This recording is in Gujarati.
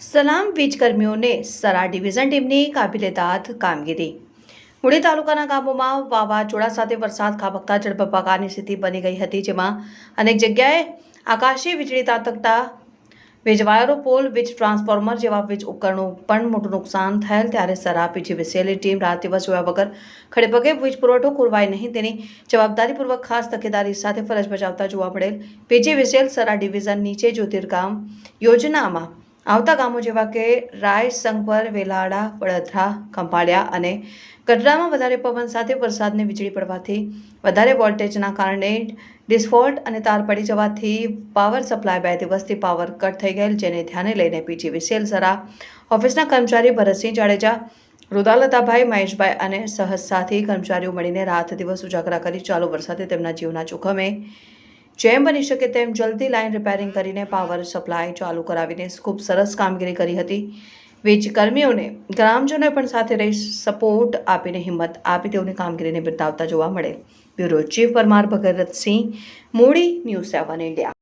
સલામ વીજકર્મીઓને સરા ડિવિઝન ટીમની કાબિલેદાદ કામગીરી. મૂળી તાલુકાના ગામોમાં વાવાઝોડા સાથે વરસાદ ખાબકતા જળબંબાકારની સ્થિતિ બની ગઈ હતી, જેમાં અનેક જગ્યાએ આકાશી વીજળી તાતકતા વીજ વાયરો, પોલ, વીજ ટ્રાન્સફોર્મર જેવા વીજ ઉપકરણો પણ મોટું નુકસાન થયેલ ત્યારે સરા પીજીવીસીએલની ટીમ રાત દિવસ જોયા વગર ખડેપગે વીજ પુરવઠો ખોરવાય નહીં, તેની જવાબદારીપૂર્વક ખાસ તકેદારી સાથે ફરજ બજાવતા જોવા મળેલ પીજીવીસીએલ સરા ડિવિઝન નીચે જ્યોતિર્ગામ યોજનામાં આવતા ગામો જેવા કે રાય સંગપર વેલાડા વડોદરા, ખંભાળિયા અને ગઢડામાં વધારે પવન સાથે વરસાદને વીજળી પડવાથી વધારે વોલ્ટેજના કારણે ડિસ્ફોલ્ટ અને તાર પડી જવાથી પાવર સપ્લાય બે દિવસથી પાવર કટ થઈ ગયેલ, જેને ધ્યાને લઈને પીજીવીસીએલ સરા ઓફિસના કર્મચારી ભરતસિંહ જાડેજા રુદાલતાભાઈ મહેશભાઈ અને સહજ સાથી કર્મચારીઓ મળીને રાત દિવસ ઉજાગરા કરી, ચાલુ વરસાદે તેમના જીવના જોખમે જેમ બની શકે તેમ જલ્દી લાઇન રિપેરિંગ કરીને પાવર સપ્લાય ચાલુ કરાવીને ખૂબ સરસ કામગીરી કરી હતી. વીજકર્મીઓને ગ્રામજનોએ પણ સાથે રહી સપોર્ટ આપીને હિંમત આપી તેઓની કામગીરીને બિરદાવતા જોવા મળે. બ્યુરો ચીફ પરમાર ભગતસિંહ, મૂડી ન્યૂઝ સેવન ઇન્ડિયા.